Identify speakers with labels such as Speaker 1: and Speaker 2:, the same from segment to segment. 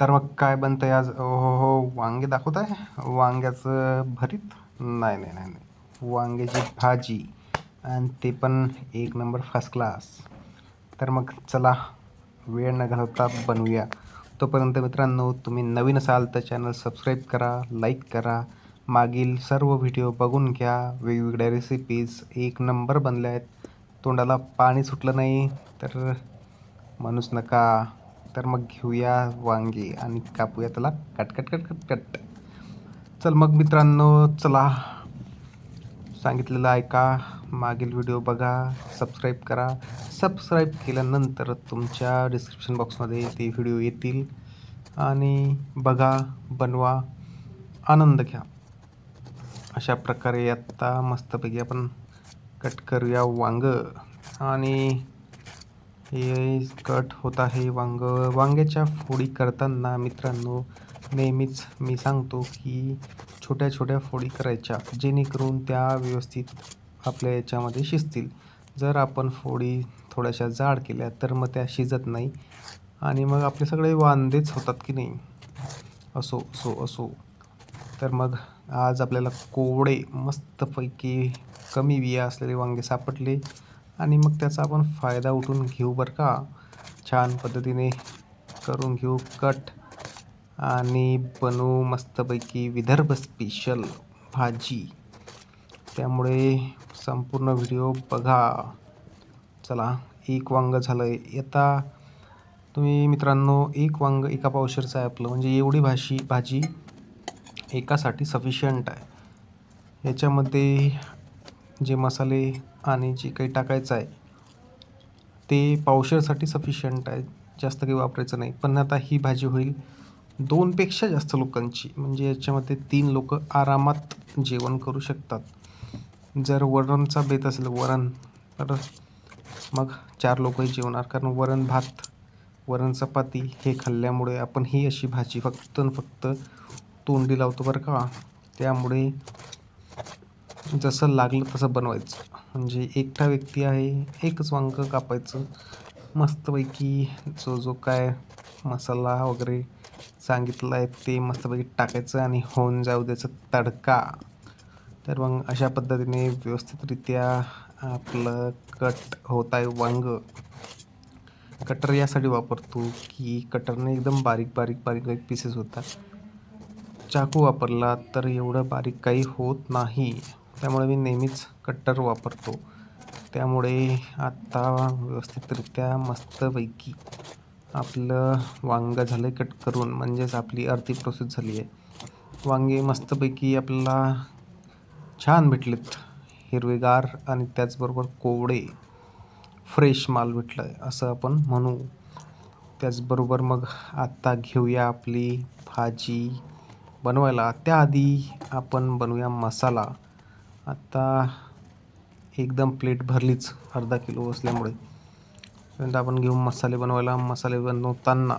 Speaker 1: तर मग काय बनतं आहे आज? हो हो, हो वांगे दाखवत आहे वांग्याचं भरीत? नाही नाही नाही नाही. वांग्याची भाजी. आणि ते पण एक नंबर फर्स्ट क्लास तर मग चला वेळ न घालवता बनवूया. तोपर्यंत मित्रांनो तुम्ही नवीन असाल तर चॅनल सबस्क्राईब करा लाईक करा. मागील सर्व व्हिडिओ बघून घ्या. वेगवेगळ्या रेसिपीज एक नंबर बनल्या आहेत तोंडाला पाणी सुटलं नाही तर माणूस नका. तर मग घेऊया वांगे आणि कापूया त्याला. Cut cut cut cut cut. चल मग मित्रांनो चला. सांगितलेलं ऐका. मागील व्हिडिओ बघा. सबस्क्राईब करा. सबस्क्राईब केल्यानंतर तुमच्या डिस्क्रिप्शन बॉक्समध्ये ते व्हिडिओ येतील. आणि बघा बनवा. आनंद घ्या. अशा प्रकारे आत्ता मस्तपैकी आपण कट करूया वांग. आणि हे कट होत आहे वांग. वांग्याच्या फोडी करताना मित्रांनो नेहमीच मी सांगतो की छोट्या छोट्या फोडी करायच्या जेणेकरून त्या व्यवस्थित आपल्या याच्यामध्ये शिजतील. जर आपण फोडी थोड्याशा जाड केल्या तर मग त्या शिजत नाही. आणि मग आपले सगळे वांदेच होतात की नाही? असो असो असो. तर मग आज आपल्याला कोवडे मस्तपैकी कमी बिया असलेले वांगे सापडले. आणि मग त्याचा आपण फायदा उठून घेऊ बरं का. छान पद्धतीने करून घेऊ कट. आणि बनवू मस्तपैकी विदर्भ स्पेशल भाजी. त्यामुळे संपूर्ण व्हिडिओ बघा. चला एक वांग झालं आहे आता तुम्ही मित्रांनो एक वांग एका पावशरचं आहे आपलं म्हणजे एवढी भाशी भाजी एकासाठी सफिशियंट आहे. याच्यामध्ये जे मसाले आणि जे काही टाकायचं आहे ते पावशेरसाठी सफिशियंट आहे. जास्त काही वापरायचं नाही. पण आता ही भाजी होईल दोनपेक्षा जास्त लोकांची. म्हणजे याच्यामध्ये तीन लोक आरामात जेवण करू शकतात. जर वरणचा बेत असेल वरण तर मग चार लोकही जेवणार. कारण वरण भात वरण चपाती हे खाल्ल्यामुळे आपण ही अशी भाजी फक्त फक्त तोंडी लावतो बरं का? त्यामुळे जसं लागलं तसं बनवायचं. म्हणजे एकटा व्यक्ती आहे एकच वांग कापायचं. मस्तपैकी जो जो काय मसाला वगैरे सांगितलं आहे ते मस्तपैकी टाकायचं आणि होऊन जाऊ द्यायचं तडका. तर मग अशा पद्धतीने व्यवस्थितरित्या आपलं कट होत आहे वांग. कटर यासाठी वापरतो की कटरने एकदम बारीक बारीक बारीक बारीक पीसेस होतात. चाकू वापरला तर एवढं बारीक काही होत नाही. त्यामुळे मी नेहमीच कट्टर वापरतो. त्यामुळे आत्ता व्यवस्थितरित्या मस्तपैकी आपलं वांगं झालं आहे कट करून म्हणजेच आपली अर्धी प्रोसेस झाली आहे. वांगे मस्तपैकी आपल्याला छान भेटलेत. हिरवेगार आणि त्याचबरोबर कोवडे फ्रेश माल भेटलं आहे असं आपण म्हणू. त्याचबरोबर मग आत्ता घेऊया आपली भाजी. बनवायला त्याआधी आपण बनवूया मसाला. आत्ता एकदम प्लेट भरलीच अर्धा किलो असल्यामुळे. त्यानंतर आपण घेऊ मसाले बनवायला मसाले बनवताना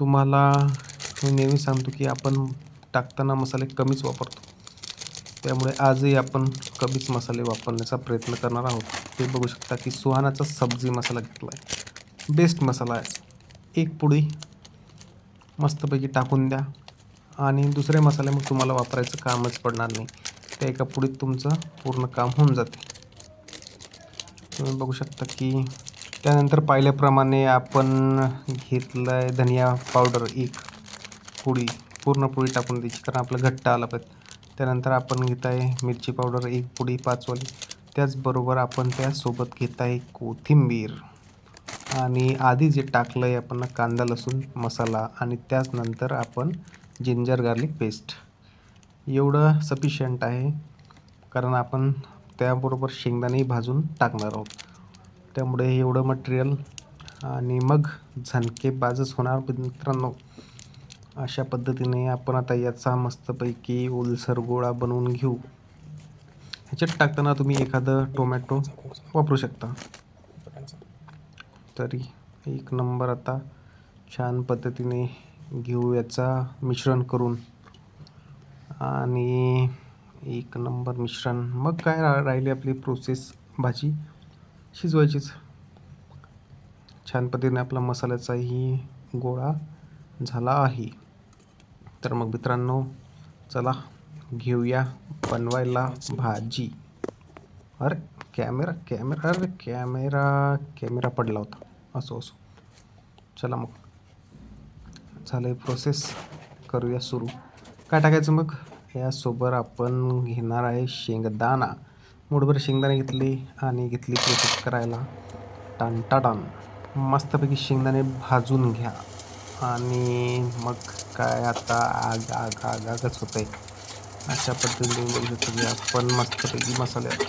Speaker 1: तुम्हाला मी नेहमी सांगतो की आपण टाकताना मसाले कमीच वापरतो. त्यामुळे आजही आपण कमीच मसाले वापरण्याचा प्रयत्न करणार आहोत. ते बघू शकता की सुहानाचा सब्जी मसाला घेतला आहे बेस्ट मसाला आहे. एक पुडी मस्तपैकी टाकून द्या. आणि दुसरे मसाले मग तुम्हाला वापरायचं कामच पडणार नाही. त्या एका पुडीत तुमचं पूर्ण काम होऊन जाते. तुम्ही बघू शकता की त्यानंतर पाहिल्याप्रमाणे आपण घेतलं आहे धनिया पावडर एक पुडी पूर्ण पुडी टाकून द्यायची कारण आपलं घट्ट आला पाहिजे. त्यानंतर आपण घेत आहे मिरची पावडर एक पुडी पाचवाली त्याचबरोबर आपण त्यासोबत घेत आहे कोथिंबीर. आणि आधी जे टाकलं आहे आपण कांदा लसूण मसाला आणि त्याचनंतर आपण जिंजर गार्लिक पेस्ट एवढं सफिशियंट आहे कारण आपण त्याबरोबर शेंगदाणेही भाजून टाकणार आहोत. त्यामुळे एवढं मटेरियल आणि मग झणकेबाजच होणार मित्रांनो. अशा पद्धतीने आपण आता याचा मस्तपैकी ओलसर गोळा बनवून घेऊ. ह्याच्यात टाकताना तुम्ही एखादं टोमॅटो वापरू शकता. तरी एक नंबर आता छान पद्धतीने घेऊ याचा मिश्रण करून. आणि एक नंबर मिश्रण. मग काय रा राहिली आपली प्रोसेस भाजी शिजवायचीच. छान पद्धतीने आपला मसाल्याचाही गोळा झाला आहे. तर मग मित्रांनो चला घेऊया बनवायला भाजी. अरे कॅमेरा कॅमेरा अरे कॅमेरा कॅमेरा पडला होता. असो असो. चला मग. झालं प्रोसेस करूया सुरू. काय टाकायचं मग? यासोबत आपण घेणार आहे शेंगदाणा. मुठभर शेंगदाणे घेतली आणि घेतली प्रोसेस करायला. टांटाटान मस्तपैकी शेंगदाणे भाजून घ्या. आणि मग काय आता आग आग आग आगच होत आहे अशा पद्धतीने बघू शकतो की आपण मस्तपैकी मसाल्यात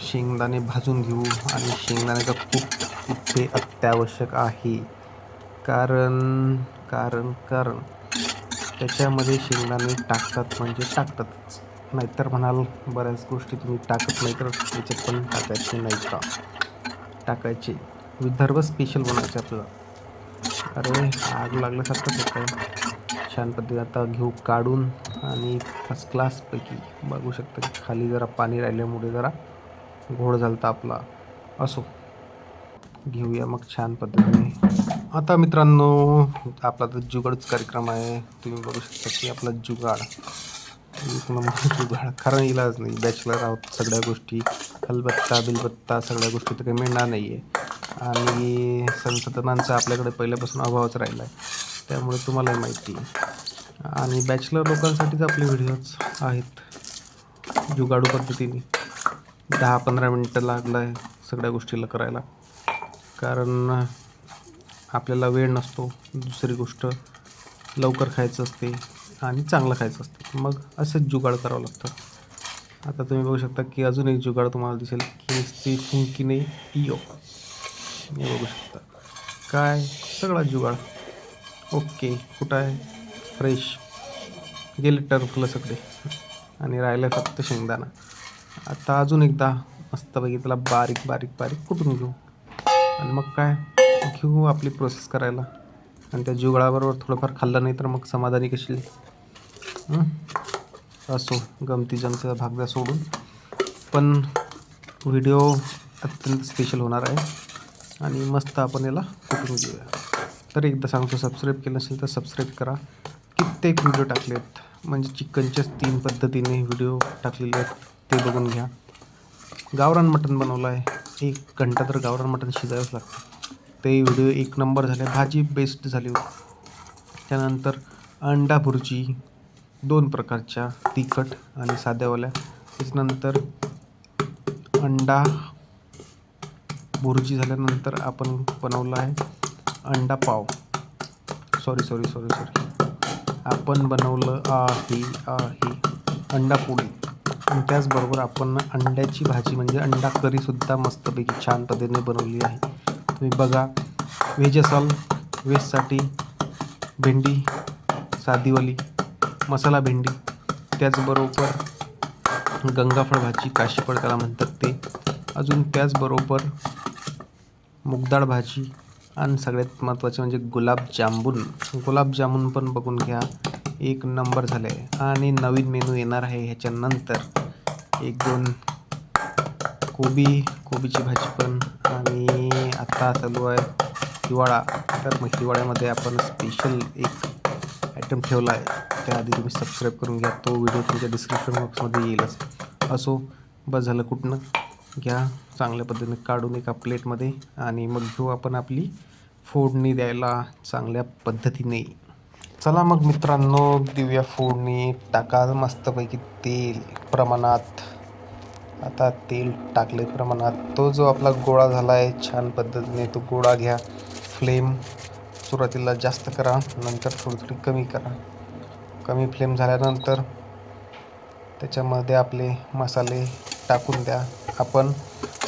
Speaker 1: शेंगदाणे भाजून घेऊ आणि शेंगदाण्याचा खूप इथे अत्यावश्यक आहे. कारण कारण कारण. त्याच्यामध्ये शेंगदाणे टाकतात म्हणजे टाकतातच नाहीतर म्हणाल बऱ्याच गोष्टी तुम्ही टाकत नाही तर त्याच्यात पण टाकायचे नाही का? टाकायचे. विदर्भ स्पेशल बनायचे आपल्याला. अरे आग लागल्यासारखंच होतं छान पद्धतीने आता घेऊ काढून आणि फर्स्ट क्लासपैकी बघू शकता की खाली जरा पाणी राहिल्यामुळे जरा घोड झालता आपला. असो. घेऊया मग छान पद्धतीने. आता मित्रांनो आपला तर जुगाडच कार्यक्रम आहे. तुम्ही बघू शकता की आपला जुगाड. एक नंबर जुगाड कारण इलाज नाही. बॅचलर आहोत सगळ्या गोष्टी. हलबत्ता बिलबत्ता सगळ्या गोष्टी तर काही मिळणार नाही आहे आणि संसाधनांचा आपल्याकडे पहिल्यापासून अभावच राहिला आहे त्यामुळे तुम्हालाही माहिती. आणि बॅचलर लोकांसाठीच आपले व्हिडिओज आहेत. जुगाडू पद्धतीने. दहा पंधरा मिनटं लागलं आहे सगळ्या गोष्टीला करायला. कारण आपल्याला वेळ नसतो दुसरी गोष्ट लवकर खायचं असते आणि चांगलं खायचं असते. मग असंच जुगाड करावं लागतं. आता तुम्ही बघू शकता की अजून एक जुगाड तुम्हाला दिसेल की ती फुंकीने इयो हे बघू शकता. काय? सगळा जुगाड. ओके कुठं आहे? फ्रेश. गेले टर्फलं सगळे. आणि राहिलं फक्त शेंगदाणा. आता अजून एकदा मस्तपैकी त्याला बारीक बारीक बारीक कुठून घेऊ. आणि मग काय? घेऊ आपली प्रोसेस करायला. आणि त्या जुगळाबरोबर थोडंफार खाल्लं नाही तर मग समाधानी कशी असो गमती जमतीचा भाग द्या सोडून. पण व्हिडिओ अत्यंत स्पेशल होणार आहे. आणि मस्त आपण याला कुठून घेऊया? तर एकदा सांगतो सबस्क्राईब केलं नसेल तर सबस्क्राईब करा. कित्येक व्हिडिओ टाकले आहेत म्हणजे चिकनच्याच तीन पद्धतीने व्हिडिओ टाकलेले आहेत. ते बघून घ्या. गावरान मटण बनवलं आहे एक घंटा तर गावरान मटण शिजावंच लागतं. ते व्हिडिओ एक नंबर झाले भाजी बेस्ट झाली होती. त्यानंतर अंडा भुर्जी दोन प्रकारच्या तिखट आणि साध्यावाल्या. त्याच्यानंतर अंडा भुर्जी झाल्यानंतर आपण बनवलं आहे अंडा पाव सॉरी सॉरी सॉरी सॉरी आपण बनवलं आहे आहे अंडा पोळी आणि त्याचबरोबर आपण अंड्याची भाजी म्हणजे अंडा करीसुद्धा मस्तपैकी छान पद्धतीने बनवली आहे. तुम्ही बघा. व्हेज असाल व्हेजसाठी भेंडी साधीवाली मसाला भेंडी त्याचबरोबर गंगाफळ भाजी काशीफळ त्याला म्हणतात ते. अजून त्याचबरोबर मुगदाळ भाजी आणि सगळ्यात महत्त्वाचे म्हणजे गुलाबजामुन गुलाबजामुन पण बघून घ्या. एक नंबर झाले आणि नवीन मेनू येणार आहे ह्याच्यानंतर. एक दोन कोबी कोबीची भाजी पण आणि आत्ता चालू आहे हिवाळा. तर मग हिवाळ्यामध्ये आपण स्पेशल एक आयटम ठेवला आहे. त्याआधी तुम्ही सबस्क्राईब करून घ्या. तो व्हिडिओ तुमच्या डिस्क्रिप्शन बॉक्समध्ये येईलच. असो बस झालं कुठनं घ्या. चांगल्या पद्धतीने काढून एका प्लेटमध्ये आणि मग घेऊ आपण आपली फोडणी द्यायला चांगल्या पद्धतीने. चला मग मित्रांनो दिव्या फोडणी. टाका मस्तपैकी तेल प्रमाणात. आता तेल टाकले प्रमाणात. तो जो आपला गोळा झाला आहे छान पद्धतीने तो गोळा घ्या. फ्लेम सुरुवातीला जास्त करा नंतर थोडी थोडी कमी करा. कमी फ्लेम झाल्यानंतर त्याच्यामध्ये आपले मसाले टाकून द्या. आपण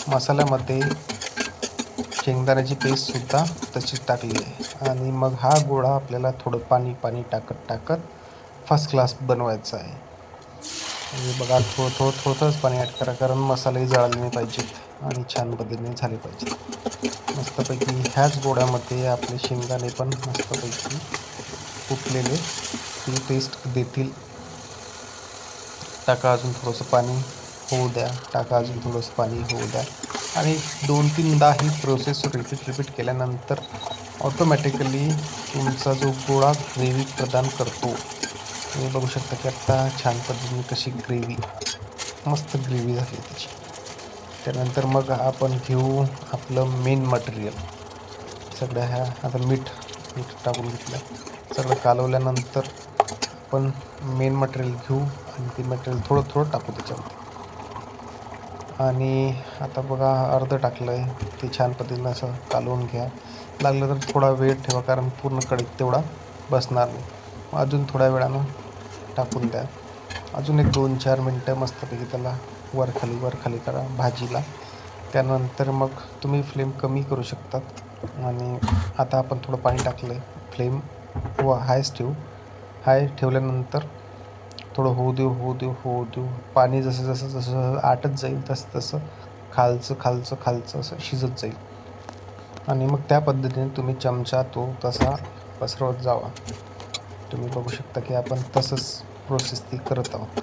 Speaker 1: मसाल्यामध्ये शेंगदाण्याची पेस्टसुद्धा तशीच टाकली आहे. आणि मग हा गोळा आपल्याला थोडं पाणी पाणी टाकत टाकत फर्स्ट क्लास बनवायचा आहे. म्हणजे बघा थो थोडं थोडंच पाणी ॲड करा कारण मसालेही जळाले नाही पाहिजेत आणि छान पद्धतीने झाले पाहिजेत. मस्तपैकी ह्याच गोळ्यामध्ये आपले शेंगदाणे पण मस्तपैकी फुटलेले ती टेस्ट देतील. टाका अजून थोडंसं पाणी होऊ द्या. टाका अजून थोडंसं पाणी होऊ द्या. आणि दोन तीनदा ही प्रोसेस रिपीट रिपीट केल्यानंतर ऑटोमॅटिकली तुमचा जो गोळा ग्रेव्ही प्रदान करतो तुम्ही बघू शकता की आत्ता छान पद्धतीने कशी ग्रेव्ही मस्त ग्रेव्ही झाली त्याची. त्यानंतर मग आपण घेऊ आपलं मेन मटेरियल सगळ्या ह्या आता मीठ मीठ टाकून घेतलं. सगळं कालवल्यानंतर आपण मेन मटेरियल घेऊ आणि ते मटेरियल थोडं थोडं टाकू त्याच्यामध्ये. आणि आता बघा अर्धं टाकलं आहे ते छान पद्धतीनं असं कालवून घ्या. लागलं तर थोडा वेळ ठेवा कारण पूर्ण कडक तेवढा बसणार नाही. अजून थोड्या वेळानं टाकून द्या. अजून एक दोन चार मिनटं मस्तपैकी त्याला वर खाली वर खाली करा भाजीला. त्यानंतर मग तुम्ही फ्लेम कमी करू शकतात. आणि आता आपण थोडं पाणी टाकलं आहे फ्लेम व हायच ठेवू हाय ठेवल्यानंतर थोडं होऊ देऊ होऊ देऊ होऊ देऊ. पाणी जसं जसं जसं आटत जाईल तसं तसं खालचं खालचं खालचं असं शिजत जाईल. आणि मग त्या पद्धतीने तुम्ही चमचा तो तसा पसरवत जावा. तुम्ही बघू शकता की आपण तसंच प्रोसेस ती करत आहोत.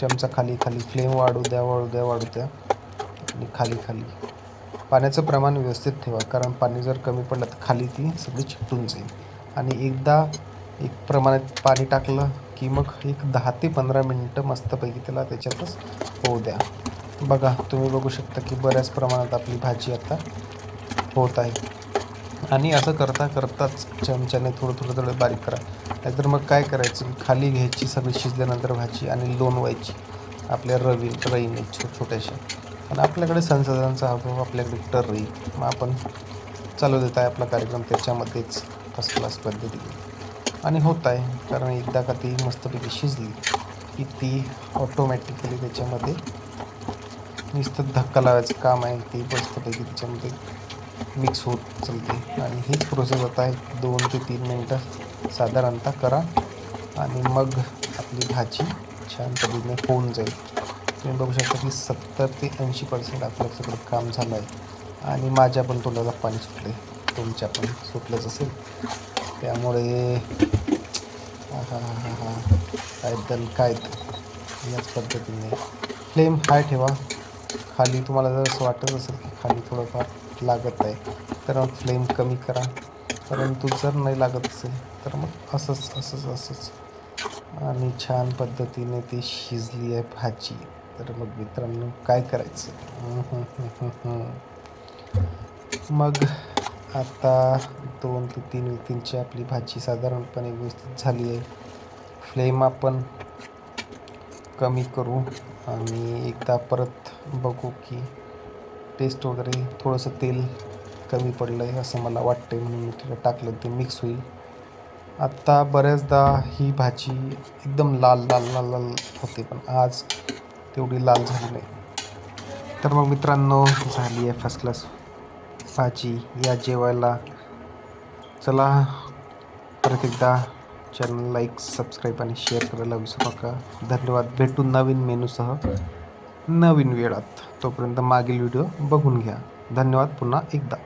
Speaker 1: चमचा खाली खाली फ्लेम वाढू द्या वाढू द्या वाढू द्या. आणि खाली खाली. पाण्याचं प्रमाण व्यवस्थित ठेवा कारण पाणी जर कमी पडलं तर खाली ती सगळी चिकटून जाईल. आणि एकदा एक प्रमाणात पाणी टाकलं की मग एक दहा ते पंधरा मिनटं मस्तपैकी त्याला त्याच्यातच होऊ द्या. बघा तुम्ही बघू शकता की बऱ्याच प्रमाणात आपली भाजी आता होत आहे. आणि असं करता करताच चमच्याने थोडं थोडं थोडं बारीक करा. नाहीतर मग काय करायचं? खाली घ्यायची सगळी शिजल्यानंतर भाजी आणि लोणवायची आपल्या रवी रईने छो छोट्याशा. आणि आपल्याकडे संसाधनांचा अभाव आपल्याकडे टर्री मग आपण चालू देत आहे आपला कार्यक्रम त्याच्यामध्येच फर्स्ट क्लास पद्धतीने. आणि होत आहे. कारण एकदा का ती मस्तपैकी शिजली की ती ऑटोमॅटिकली त्याच्यामध्ये नुसतं धक्का लावायचं काम आहे. ती मस्तपैकी त्याच्यामध्ये मिक्स होत चालते. आणि हीच प्रोसेस आता आहे दोन ते तीन मिनटं साधारणतः करा. आणि मग आपली भाजी छान पद्धतीने होऊन जाईल. तुम्ही बघू शकता की सत्तर ते ऐंशी पर्सेंट आपलं सगळं काम झालं आहे. आणि माझ्या पण तोंडाला पाणी सुटले तुमच्या पण सुटलंच असेल. त्यामुळे हां हां हां काय दल काय याच पद्धतीने. फ्लेम हाय ठेवा. खाली तुम्हाला जर असं वाटत असेल की खाली थोडंफार लागत आहे तर मग फ्लेम कमी करा. परंतु जर नाही लागत असेल तर मग असंच असंच असंच. आणि छान पद्धतीने ती शिजली आहे भाजी. तर मग मित्रांनो काय करायचं? मग आता दोन ते तीन व्यक्तींची आपली भाजी साधारणपणे व्यवस्थित झाली आहे. फ्लेम आपण कमी करू आणि एकदा परत बघू की टेस्ट वगैरे थोडंसं तेल कमी पडलं आहे असं मला वाटतं आहे म्हणून मी तिला टाकलं ते मिक्स होईल. आत्ता बऱ्याचदा ही भाजी एकदम लाल लाल लाल लाल होते पण आज तेवढी लाल झाली नाही. तर मग मित्रांनो झाली आहे फर्स्ट क्लास भाजी. या जेवायला चला. परत एकदा चॅनल लाईक सबस्क्राईब आणि शेअर करायला विसरू नका. धन्यवाद. भेटून नवीन मेनूसह नवीन वेळात. तोपर्यंत मागील व्हिडिओ बघून घ्या. धन्यवाद पुन्हा एकदा.